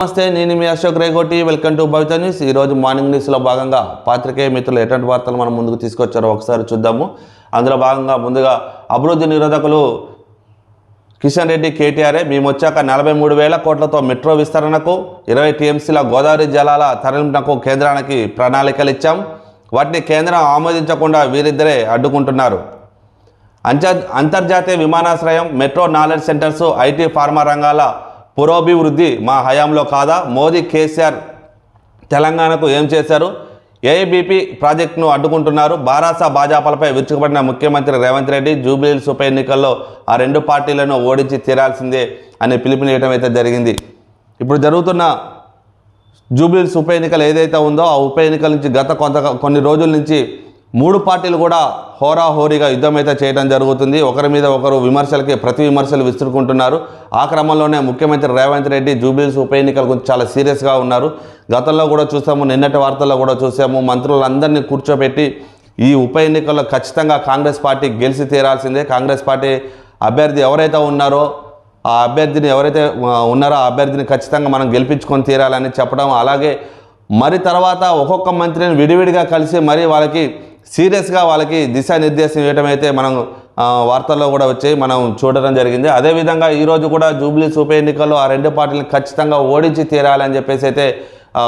నమస్తే నేను మీ Ashok Regoti. Welcome to Bhavitha news. ఈరోజు మార్నింగ్ న్యూస్లో భాగంగా పాత్రికేయ మిత్రులు ఎటువంటి వార్తలు మనం ముందుకు తీసుకొచ్చారో ఒకసారి చూద్దాము. అందులో భాగంగా ముందుగా అభివృద్ధి నిరోధకులు కిషన్ రెడ్డి కేటీఆర్ఏ మేము వచ్చాక నలభై మూడు వేల కోట్లతో మెట్రో విస్తరణకు ఇరవై టీఎంసీల గోదావరి జలాల తరలింపునకు కేంద్రానికి ప్రణాళికలు ఇచ్చాం. వాటిని కేంద్రం ఆమోదించకుండా వీరిద్దరే అడ్డుకుంటున్నారు. అంతర్జాతీయ విమానాశ్రయం metro knowledge centres IT pharma రంగాల పురోభివృద్ధి మా హయాంలో కాదా? మోదీ కేసీఆర్ తెలంగాణకు ఏం చేశారు? ఏఐబీపీ ప్రాజెక్టును అడ్డుకుంటున్నారు. బారాసా భాజపాలపై విరుచుకుపడిన ముఖ్యమంత్రి రేవంత్ రెడ్డి జూబ్లీహిల్స్ ఉప ఎన్నికల్లో ఆ రెండు పార్టీలను ఓడించి తీరాల్సిందే అని పిలుపునియడం అయితే జరిగింది. ఇప్పుడు జరుగుతున్న జూబ్లీహిల్స్ ఉప ఎన్నికలు ఏదైతే ఉందో ఆ ఉప ఎన్నికల నుంచి గత కొంత కొన్ని రోజుల నుంచి మూడు పార్టీలు కూడా హోరాహోరీగా యుద్ధం అయితే చేయడం జరుగుతుంది. ఒకరి మీద ఒకరు విమర్శలకి ప్రతి విమర్శలు విసురుకుంటున్నారు. ఆ క్రమంలోనే ముఖ్యమంత్రి రేవంత్ రెడ్డి జూబిల్స్ ఉప ఎన్నికల గురించి చాలా సీరియస్గా ఉన్నారు. గతంలో కూడా చూసాము నిన్నటి వార్తల్లో కూడా చూసాము. మంత్రులందరినీ కూర్చోబెట్టి ఈ ఉప ఎన్నికల్లో ఖచ్చితంగా కాంగ్రెస్ పార్టీ గెలిచి తీరాల్సిందే. కాంగ్రెస్ పార్టీ అభ్యర్థి ఎవరైతే ఉన్నారో ఆ అభ్యర్థిని ఎవరైతే ఉన్నారో ఆ అభ్యర్థిని ఖచ్చితంగా మనం గెలిపించుకొని తీరాలని చెప్పడం. అలాగే మరి తర్వాత ఒక్కొక్క మంత్రిని విడివిడిగా కలిసి మరి వాళ్ళకి సీరియస్గా వాళ్ళకి దిశానిర్దేశం ఇవ్వడం అయితే మనం వార్తల్లో కూడా వచ్చి మనం చూడడం జరిగింది. అదేవిధంగా ఈరోజు కూడా జూబ్లీస్ ఉప ఎన్నికల్లో ఆ రెండు పార్టీలను ఖచ్చితంగా ఓడించి తీరాలని చెప్పేసి అయితే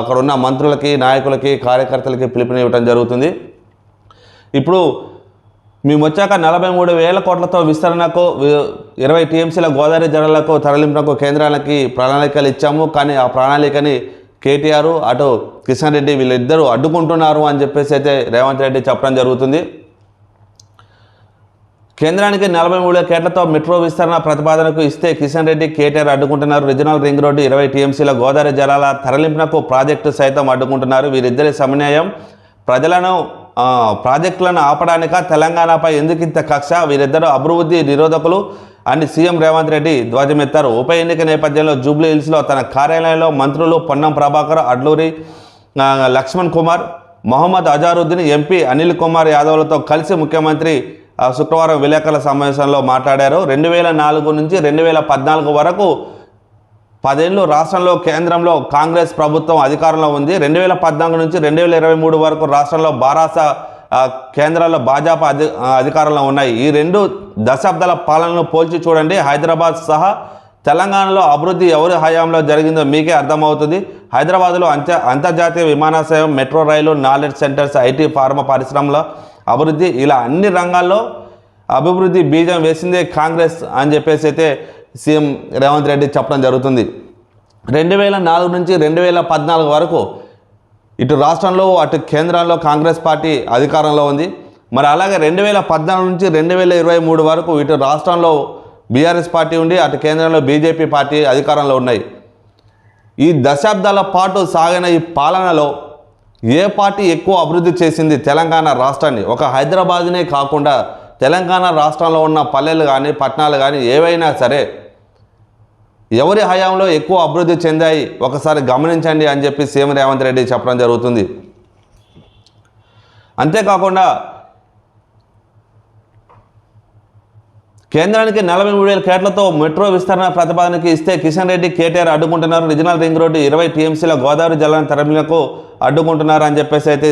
అక్కడ ఉన్న మంత్రులకి నాయకులకి కార్యకర్తలకి పిలుపునివ్వడం జరుగుతుంది. ఇప్పుడు మేము వచ్చాక నలభై మూడు వేల కోట్లతో విస్తరణకు ఇరవై టీఎంసీల గోదావరి జలాలకు తరలింపునకు కేంద్రాలకి ప్రణాళికలు ఇచ్చాము. కానీ ఆ ప్రణాళికని కేటీఆర్ అటు కిషన్ రెడ్డి వీళ్ళిద్దరూ అడ్డుకుంటున్నారు అని చెప్పేసి అయితే రేవంత్ రెడ్డి చెప్పడం జరుగుతుంది. కేంద్రానికి నలభై మూడు కేట్లతో మెట్రో విస్తరణ ప్రతిపాదనకు ఇస్తే కిషన్ రెడ్డి కేటీఆర్ అడ్డుకుంటున్నారు. రీజనల్ రింగ్ రోడ్డు ఇరవై టీఎంసీల గోదావరి జలాల తరలింపునకు ప్రాజెక్టు సైతం అడ్డుకుంటున్నారు. వీరిద్దరి సమన్వయం ప్రజలను ప్రాజెక్టులను ఆపడానిక? తెలంగాణపై ఎందుకు ఇంత కక్ష? వీరిద్దరు అభివృద్ధి నిరోధకులు. అని సీఎం రేవంత్ రెడ్డి ధ్వజమెత్తారు. ఉప ఎన్నిక నేపథ్యంలో జూబ్లీ హిల్స్లో తన కార్యాలయంలో మంత్రులు పొన్నం ప్రభాకర్ అడ్లూరి లక్ష్మణ్ కుమార్ మొహమ్మద్ అజారుద్దీన్ ఎంపీ అనిల్ కుమార్ యాదవ్లతో కలిసి ముఖ్యమంత్రి శుక్రవారం విలేకరుల సమావేశంలో మాట్లాడారు. రెండు వేల నాలుగు నుంచి రెండు వేల పద్నాలుగు వరకు పదేళ్ళు రాష్ట్రంలో కేంద్రంలో కాంగ్రెస్ ప్రభుత్వం అధికారంలో ఉంది. రెండు వేల పద్నాలుగు నుంచి రెండు వేల ఇరవై మూడు వరకు రాష్ట్రంలో బారాస కేంద్రాల్లో భాజపా అధి అధికారంలో ఉన్నాయి. ఈ రెండు దశాబ్దాల పాలనను పోల్చి చూడండి. హైదరాబాద్ సహా తెలంగాణలో అభివృద్ధి ఎవరి హయాంలో జరిగిందో మీకే అర్థమవుతుంది. హైదరాబాద్లో అంత అంతర్జాతీయ విమానాశ్రయం metro rail knowledge centres IT pharma పరిశ్రమల అభివృద్ధి ఇలా అన్ని రంగాల్లో అభివృద్ధి బీజం వేసిందే కాంగ్రెస్ అని చెప్పేసి అయితే సీఎం రేవంత్ రెడ్డి చెప్పడం జరుగుతుంది. రెండు వేల నాలుగు నుంచి రెండు వేల పద్నాలుగు వరకు ఇటు రాష్ట్రంలో అటు కేంద్రంలో కాంగ్రెస్ పార్టీ అధికారంలో ఉంది. మరి అలాగే రెండు వేల పద్నాలుగు నుంచి రెండు వేల ఇరవై మూడు వరకు ఇటు రాష్ట్రంలో బీఆర్ఎస్ పార్టీ ఉండి అటు కేంద్రంలో బీజేపీ పార్టీ అధికారంలో ఉన్నాయి. ఈ దశాబ్దాల పాటు సాగిన ఈ పాలనలో ఏ పార్టీ ఎక్కువ అభివృద్ధి చేసింది తెలంగాణ రాష్ట్రాన్ని? ఒక హైదరాబాద్నే కాకుండా తెలంగాణ రాష్ట్రంలో ఉన్న పల్లెలు కానీ పట్టణాలు కానీ ఏవైనా సరే ఎవరి హయాంలో ఎక్కువ అభివృద్ధి చెందాయి? ఒకసారి గమనించండి అని చెప్పి సీఎం రేవంత్ రెడ్డి చెప్పడం జరుగుతుంది. అంతేకాకుండా కేంద్రానికి నలభై మూడు వేల కేట్లతో మెట్రో విస్తరణ ప్రతిపాదనకి ఇస్తే కిషన్ రెడ్డి కేటీఆర్ అడ్డుకుంటున్నారు. రీజనల్ రింగ్ రోడ్డు ఇరవై టీఎంసీల గోదావరి జలాన్ని తరలినకు అడ్డుకుంటున్నారు అని చెప్పేసి అయితే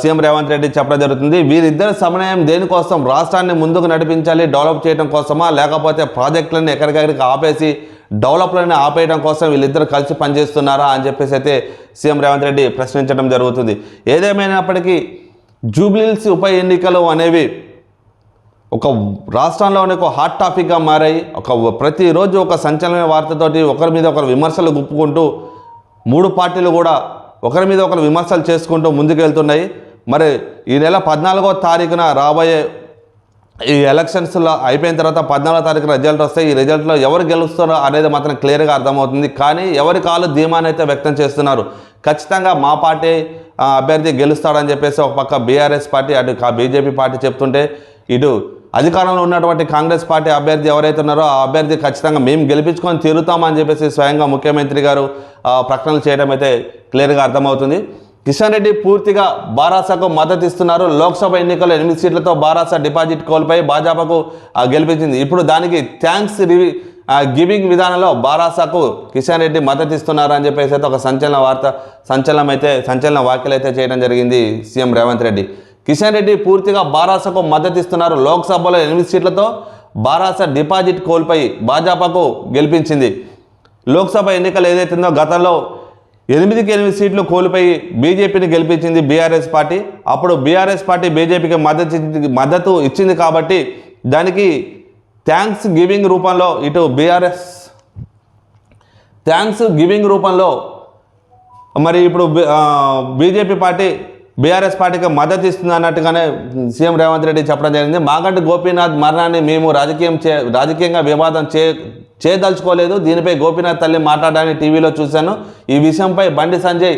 సీఎం రేవంత్ రెడ్డి చెప్పడం జరుగుతుంది. వీరిద్దరి సమన్వయం దేనికోసం? రాష్ట్రాన్ని ముందుకు నడిపించాలి డెవలప్ చేయడం కోసమా? లేకపోతే ప్రాజెక్టులను ఎక్కడికక్కడికి ఆపేసి డెవలప్లను ఆపేయడం కోసం వీళ్ళిద్దరు కలిసి పనిచేస్తున్నారా అని చెప్పేసి అయితే సీఎం రేవంత్ రెడ్డి ప్రశ్నించడం జరుగుతుంది. ఏదేమైనప్పటికీ జూబ్లీల్స్ ఉప ఎన్నికలు అనేవి ఒక రాష్ట్రంలోనే ఒక హాట్ టాపిక్గా మారాయి. ఒక ప్రతిరోజు ఒక సంచలన వార్తతోటి ఒకరి మీద ఒకరు విమర్శలు గుప్పుకుంటూ మూడు పార్టీలు కూడా ఒకరి మీద ఒకరు విమర్శలు చేసుకుంటూ ముందుకెళ్తున్నాయి. మరి ఈ నెల పద్నాలుగో తారీఖున రాబోయే ఈ ఎలక్షన్స్లో అయిపోయిన తర్వాత పద్నాలుగో తారీఖున రిజల్ట్ వస్తే ఈ రిజల్ట్లో ఎవరు గెలుస్తారో అనేది మాత్రం క్లియర్గా అర్థమవుతుంది. కానీ ఎవరి కాలు ధీమానైతే వ్యక్తం చేస్తున్నారు. ఖచ్చితంగా మా పార్టీ ఆ, అభ్యర్థి గెలుస్తాడని చెప్పేసి ఒక పక్క బీఆర్ఎస్ పార్టీ అటు బీజేపీ పార్టీ చెప్తుంటే ఇటు అధికారంలో ఉన్నటువంటి కాంగ్రెస్ పార్టీ అభ్యర్థి ఎవరైతే ఉన్నారో ఆ అభ్యర్థి ఖచ్చితంగా మేము గెలిపించుకొని తీరుతామని చెప్పేసి స్వయంగా ముఖ్యమంత్రి గారు ప్రకటనలు చేయడం అయితే క్లియర్గా అర్థమవుతుంది. కిషన్ రెడ్డి పూర్తిగా బారాసాకు మద్దతు ఇస్తున్నారు. లోక్సభ ఎన్నికల్లో ఎనిమిది సీట్లతో బారాసా డిపాజిట్ కోల్పోయి భాజపాకు గెలిపించింది. ఇప్పుడు దానికి థ్యాంక్స్ రివి గివింగ్ విధానంలో బారాసాకు కిషన్ రెడ్డి మద్దతు ఇస్తున్నారు అని చెప్పేసి అయితే ఒక సంచలన వార్త సంచలనం అయితే సంచలన వ్యాఖ్యలు అయితే చేయడం జరిగింది సీఎం రేవంత్ రెడ్డి. కిషన్ రెడ్డి పూర్తిగా బారాసకు మద్దతు ఇస్తున్నారు. లోక్సభలో ఎనిమిది సీట్లతో బారాస డిపాజిట్ కోల్పోయి భాజపాకు గెలిపించింది. లోక్సభ ఎన్నికలు ఏదైతుందో గతంలో ఎనిమిదికి ఎనిమిది సీట్లు కోల్పోయి బీజేపీని గెలిపించింది బీఆర్ఎస్ పార్టీ. అప్పుడు బీఆర్ఎస్ పార్టీ బీజేపీకి మద్దతు మద్దతు ఇచ్చింది కాబట్టి దానికి థ్యాంక్స్ గివింగ్ రూపంలో ఇటు బీఆర్ఎస్. థ్యాంక్స్ గివింగ్ రూపంలో మరి ఇప్పుడు బీజేపీ పార్టీ బీఆర్ఎస్ పార్టీకి మద్దతు ఇస్తుంది అన్నట్టుగానే సీఎం రేవంత్ రెడ్డి చెప్పడం జరిగింది. మాగంటి గోపీనాథ్ మరణాన్ని మేము రాజకీయం చే రాజకీయంగా వివాదం చే చేయదలుచుకోలేదు. దీనిపై గోపీనాథ్ తల్లి మాట్లాడడాన్ని టీవీలో చూశాను. ఈ విషయంపై బండి సంజయ్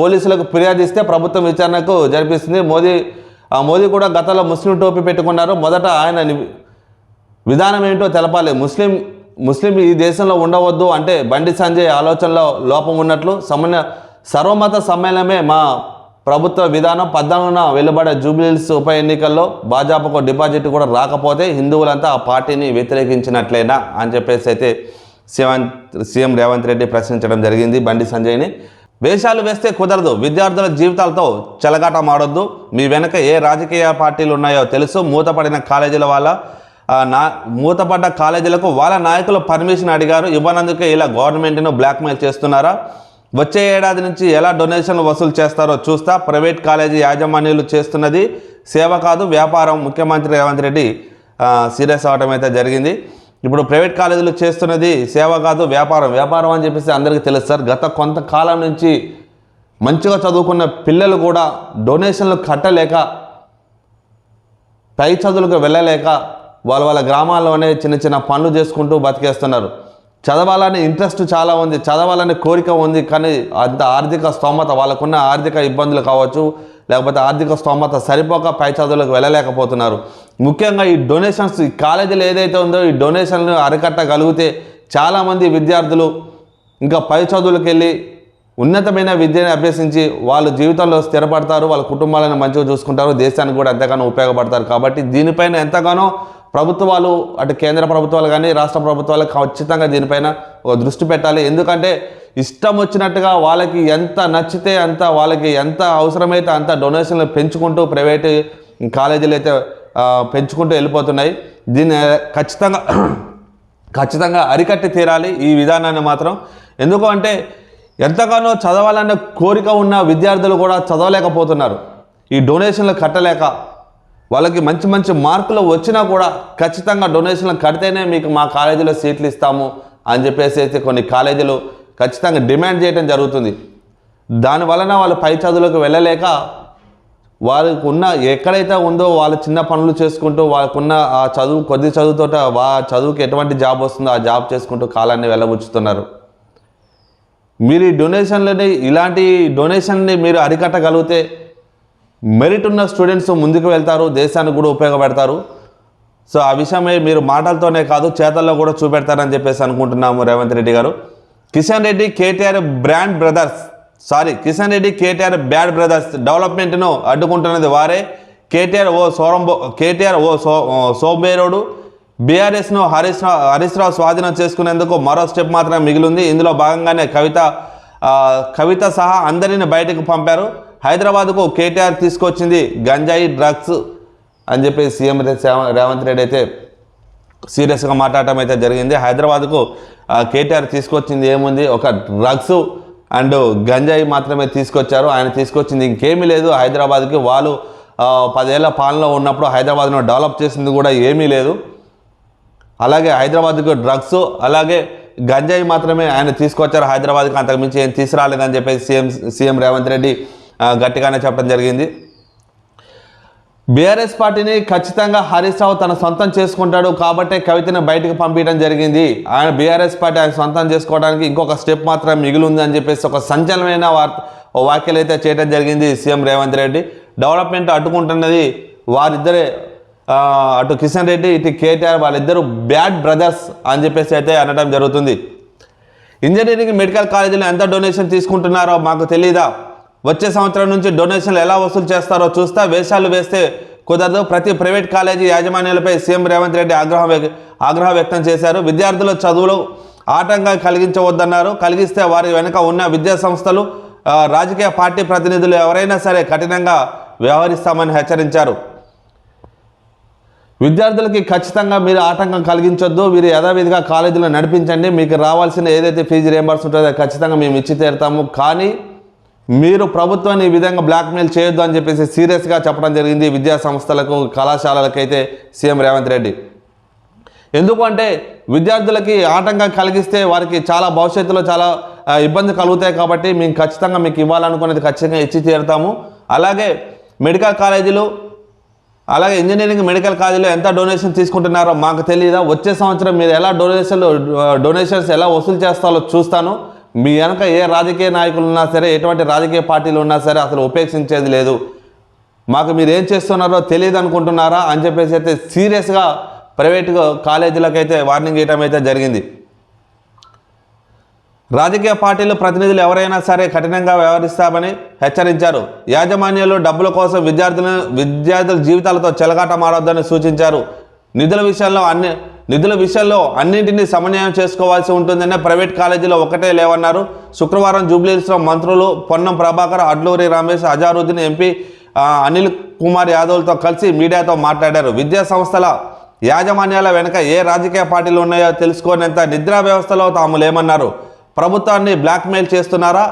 పోలీసులకు ఫిర్యాదు ఇస్తే ప్రభుత్వం విచారణకు జరిపిస్తుంది. మోదీ ఆ మోదీ కూడా గతంలో ముస్లిం టోపీ పెట్టుకున్నారు. మొదట ఆయన విధానం ఏంటో తెలపాలి. ముస్లిం ముస్లిం ఈ దేశంలో ఉండవద్దు అంటే బండి సంజయ్ ఆలోచనలో లోపం ఉన్నట్లు. సమన్వయ సర్వమత సమ్మేళనమే మా ప్రభుత్వ విధానం పద్నాలుగున వెలువడే జూబ్లీహిల్స్ ఉప ఎన్నికల్లో భాజపాకు డిపాజిట్ కూడా రాకపోతే హిందువులంతా ఆ పార్టీని వ్యతిరేకించినట్లేనా అని చెప్పేసి అయితే సీఎం సీఎం రేవంత్ రెడ్డి ప్రశ్నించడం జరిగింది బండి సంజయ్ని. వేషాలు వేస్తే కుదరదు విద్యార్థుల జీవితాలతో చెలగాటం ఆడొద్దు. మీ వెనక ఏ రాజకీయ పార్టీలు ఉన్నాయో తెలుసు. మూతపడిన కాలేజీల వల్ల నా మూతపడ్డ కాలేజీలకు వాళ్ళ నాయకులు పర్మిషన్ అడిగారు. ఇవ్వనందుకే ఇలా గవర్నమెంట్ను బ్లాక్మెయిల్ చేస్తున్నారా? వచ్చే ఏడాది నుంచి ఎలా డొనేషన్లు వసూలు చేస్తారో చూస్తా. ప్రైవేట్ కాలేజీ యాజమాన్యులు చేస్తున్నది సేవ కాదు వ్యాపారం. ముఖ్యమంత్రి రేవంత్ రెడ్డి సీరియస్ అవడం అయితే జరిగింది. ఇప్పుడు ప్రైవేట్ కాలేజీలు చేస్తున్నది సేవ కాదు వ్యాపారం. వ్యాపారం అని చెప్పేసి అందరికీ తెలుసు సార్. గత కొంతకాలం నుంచి మంచిగా చదువుకున్న పిల్లలు కూడా డొనేషన్లు కట్టలేక పై చదువులకు వెళ్ళలేక వాళ్ళ వాళ్ళ గ్రామాల్లోనే చిన్న చిన్న పనులు చేసుకుంటూ బతికేస్తున్నారు. చదవాలనే ఇంట్రెస్ట్ చాలా ఉంది. చదవాలనే కోరిక ఉంది కానీ అంత ఆర్థిక స్తోమత వాళ్ళకున్న ఆర్థిక ఇబ్బందులు కావచ్చు లేకపోతే ఆర్థిక స్తోమత సరిపోక పై చదువులకు వెళ్ళలేకపోతున్నారు. ముఖ్యంగా ఈ డొనేషన్స్ ఈ కాలేజీలు ఏదైతే ఉందో ఈ డొనేషన్లు అరికట్టగలిగితే చాలామంది విద్యార్థులు ఇంకా పై చదువులకు వెళ్ళి ఉన్నతమైన విద్యను అభ్యసించి వాళ్ళ జీవితంలో స్థిరపడతారు వాళ్ళ కుటుంబాలను మంచిగా చూసుకుంటారు దేశానికి కూడా ఎంతగానో ఉపయోగపడతారు. కాబట్టి దీనిపైన ఎంతగానో ప్రభుత్వాలు అటు కేంద్ర ప్రభుత్వాలు కానీ రాష్ట్ర ప్రభుత్వాలు ఖచ్చితంగా దీనిపైన ఒక దృష్టి పెట్టాలి. ఎందుకంటే ఇష్టం వచ్చినట్టుగా వాళ్ళకి ఎంత నచ్చితే అంత వాళ్ళకి ఎంత అవసరమైతే అంత డొనేషన్లు పెంచుకుంటూ ప్రైవేటు కాలేజీలు అయితే పెంచుకుంటూ వెళ్ళిపోతున్నాయి. దీన్ని ఖచ్చితంగా ఖచ్చితంగా అరికట్టి తీరాలి ఈ విధానాన్ని మాత్రం. ఎందుకు అంటే ఎంతగానో చదవాలనే కోరిక ఉన్న విద్యార్థులు కూడా చదవలేకపోతున్నారు. ఈ డొనేషన్లు కట్టలేక వాళ్ళకి మంచి మంచి మార్కులు వచ్చినా కూడా ఖచ్చితంగా డొనేషన్లు కడితేనే మీకు మా కాలేజీలో సీట్లు ఇస్తాము అని చెప్పేసి అయితే కొన్ని కాలేజీలు ఖచ్చితంగా డిమాండ్ చేయడం జరుగుతుంది. దాని వలన వాళ్ళు పై చదువులకు వెళ్ళలేక వాళ్ళకు ఉన్న ఎక్కడైతే ఉందో వాళ్ళ చిన్న పనులు చేసుకుంటూ వాళ్ళకున్న ఆ చదువు కొద్ది చదువుతోట వా చదువుకి ఎటువంటి జాబ్ వస్తుందో ఆ జాబ్ చేసుకుంటూ కాలాన్ని వెళ్ళబుచ్చుతున్నారు. మీరు ఈ డొనేషన్లని ఇలాంటి డొనేషన్ని మీరు అరికట్టగలిగితే మెరిట్ ఉన్న స్టూడెంట్స్ ముందుకు వెళ్తారు దేశానికి కూడా ఉపయోగపడతారు. సో ఆ విషయమే మీరు మాటలతోనే కాదు చేతల్లో కూడా చూపెడతారని చెప్పేసి అనుకుంటున్నాము Revanth Reddy garu. Kishan Reddy KTR brand brothers sorry Kishan Reddy KTR bad brothers డెవలప్మెంట్ను అడ్డుకుంటున్నది వారే. కేటీఆర్ ఓ సోరంబో కేటీఆర్ ఓ సో ఓ సోంబేరోడు. బీఆర్ఎస్ను హరీష్ రావు హరీష్ రావు స్వాధీనం చేసుకునేందుకు మరో స్టెప్ మాత్రమే మిగిలింది. ఇందులో భాగంగానే కవిత కవిత సహా అందరిని బయటకు పంపారు. హైదరాబాద్కు కేటీఆర్ తీసుకొచ్చింది గంజాయి డ్రగ్స్ అని చెప్పి సీఎం రేవంత్ రెడ్డి అయితే సీరియస్గా మాట్లాడటం అయితే జరిగింది. హైదరాబాద్కు కేటీఆర్ తీసుకొచ్చింది ఏముంది? ఒక డ్రగ్స్ అండ్ గంజాయి మాత్రమే తీసుకొచ్చారు. ఆయన తీసుకొచ్చింది ఇంకేమీ లేదు. హైదరాబాద్కి వాళ్ళు పదేళ్ళ పాలనలో ఉన్నప్పుడు హైదరాబాద్ను డెవలప్ చేసింది కూడా ఏమీ లేదు. అలాగే హైదరాబాద్కు డ్రగ్స్ అలాగే గంజాయి మాత్రమే ఆయన తీసుకొచ్చారు. హైదరాబాద్కి అంతకుమించి ఏం తీసుకురాలేదని చెప్పేసి సీఎం సీఎం రేవంత్ రెడ్డి గట్టిగానే చెప్పడం జరిగింది. బీఆర్ఎస్ పార్టీని ఖచ్చితంగా హరీష్ రావు తన సొంతం చేసుకుంటాడు కాబట్టే కవితను బయటకు పంపించడం జరిగింది. ఆయన బీఆర్ఎస్ పార్టీ ఆయన సొంతం చేసుకోవడానికి ఇంకొక స్టెప్ మాత్రం మిగిలి ఉంది అని చెప్పేసి ఒక సంచలనమైన వార్త వ్యాఖ్యలు అయితే చేయడం జరిగింది సీఎం రేవంత్ రెడ్డి. డెవలప్మెంట్ అడ్డుకుంటున్నది వారిద్దరే అటు కిషన్ రెడ్డి ఇటు కేటీఆర్ వాళ్ళిద్దరూ బ్యాడ్ బ్రదర్స్ అని చెప్పేసి అయితే అనడం జరుగుతుంది. ఇంజనీరింగ్ మెడికల్ కాలేజీలో ఎంత డొనేషన్ తీసుకుంటున్నారో మాకు తెలియదా వచ్చే సంవత్సరం నుంచి డొనేషన్లు ఎలా వసూలు చేస్తారో చూస్తా వేషాలు వేస్తే కుదరదు. ప్రతి ప్రైవేట్ కాలేజీ యాజమాన్యాలపై సీఎం రేవంత్ రెడ్డి ఆగ్రహం ఆగ్రహం వ్యక్తం చేశారు. విద్యార్థుల చదువులు ఆటంకం కలిగించవద్దన్నారు. కలిగిస్తే వారి వెనుక ఉన్న విద్యా సంస్థలు రాజకీయ పార్టీ ప్రతినిధులు ఎవరైనా సరే కఠినంగా వ్యవహరిస్తామని హెచ్చరించారు. విద్యార్థులకి ఖచ్చితంగా మీరు ఆటంకం కలిగించొద్దు మీరు యథావిధిగా కాలేజీలో నడిపించండి మీకు రావాల్సిన ఏదైతే ఫీజు రియంబర్స్ ఉంటుందో ఖచ్చితంగా మేము ఇచ్చి తీరుతాము. కానీ మీరు ప్రభుత్వాన్ని ఈ విధంగా బ్లాక్మెయిల్ చేయొద్దు అని చెప్పేసి సీరియస్గా చెప్పడం జరిగింది విద్యా సంస్థలకు కళాశాలలకైతే సీఎం రేవంత్ రెడ్డి. ఎందుకంటే విద్యార్థులకి ఆటంకం కలిగిస్తే వారికి చాలా భవిష్యత్తులో చాలా ఇబ్బంది కలుగుతాయి కాబట్టి మేము ఖచ్చితంగా మీకు ఇవ్వాలనుకునేది ఖచ్చితంగా ఇచ్చి తీరుతాము. అలాగే మెడికల్ కాలేజీలు అలాగే ఇంజనీరింగ్ మెడికల్ కాలేజీలో ఎంత డొనేషన్ తీసుకుంటున్నారో మాకు తెలియదా వచ్చే సంవత్సరం మీరు ఎలా డొనేషన్లు డొనేషన్స్ ఎలా వసూలు చేస్తారో చూస్తాను. మీ వెనక ఏ రాజకీయ నాయకులు ఉన్నా సరే ఎటువంటి రాజకీయ పార్టీలు ఉన్నా సరే అసలు ఉపేక్షించేది లేదు. మాకు మీరు ఏం చేస్తున్నారో తెలియదు అనుకుంటున్నారా అని చెప్పేసి అయితే సీరియస్గా ప్రైవేట్ అయితే వార్నింగ్ ఇవ్వడం అయితే జరిగింది. రాజకీయ పార్టీలు ప్రతినిధులు ఎవరైనా సరే కఠినంగా వ్యవహరిస్తామని హెచ్చరించారు. యాజమాన్యాలు డబ్బుల కోసం విద్యార్థులను విద్యార్థుల జీవితాలతో చెలగాటమాడొద్దని సూచించారు. నిధుల విషయంలో అన్ని నిధుల విషయంలో అన్నింటినీ సమన్వయం చేసుకోవాల్సి ఉంటుందనే ప్రైవేట్ కాలేజీలో ఒకటే లేవన్నారు. శుక్రవారం జూబ్లీహిల్స్లో మంత్రులు పొన్నం ప్రభాకర్ అడ్లూరి రమేష్ అజారుద్దీన్ ఎంపీ అనిల్ కుమార్ యాదవ్లతో కలిసి మీడియాతో మాట్లాడారు. విద్యా సంస్థల యాజమాన్యాల వెనుక ఏ రాజకీయ పార్టీలు ఉన్నాయో తెలుసుకోనేంత నిద్రా వ్యవస్థలో తాము లేమన్నారు. ప్రభుత్వాన్ని బ్లాక్మెయిల్ చేస్తున్నారా?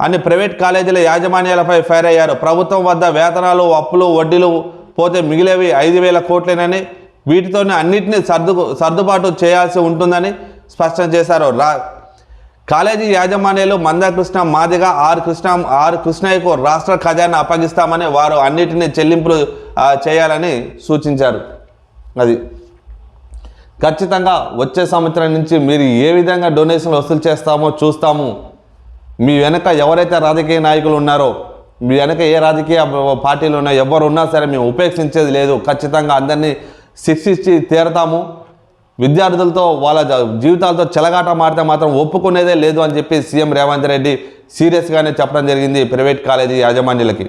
అని ప్రైవేట్ కాలేజీల యాజమాన్యాలపై ఫైర్ అయ్యారు. ప్రభుత్వం వద్ద వేతనాలు అప్పులు వడ్డీలు పోతే మిగిలేవి ఐదు వేల కోట్లేనని వీటితోనే అన్నింటినీ సర్దు సర్దుబాటు చేయాల్సి ఉంటుందని స్పష్టం చేశారు. రా కాలేజీ యాజమాన్యాలు మందకృష్ణ మాదిగ ఆర్ కృష్ణ ఆర్ కృష్ణయ్యకు రాష్ట్ర ఖజానా అప్పగిస్తామని వారు అన్నిటినీ చెల్లింపులు చేయాలని సూచించారు. అది ఖచ్చితంగా వచ్చే సంవత్సరం నుంచి మీరు ఏ విధంగా డొనేషన్లు వసూలు చేస్తామో చూస్తాము. మీ వెనక ఎవరైతే రాజకీయ నాయకులు ఉన్నారో మీ వెనక ఏ రాజకీయ పార్టీలు ఉన్నాయో ఎవరు ఉన్నా సరే మేము ఉపేక్షించేది లేదు. ఖచ్చితంగా అందరినీ శిక్షించి తీరతాము. విద్యార్థులతో వాళ్ళ జీవితాలతో చెలగాట మారితే మాత్రం ఒప్పుకునేదే లేదు అని చెప్పి సీఎం రేవంత్ రెడ్డి సీరియస్గానే చెప్పడం జరిగింది ప్రైవేట్ కాలేజీ యాజమాన్యులకి.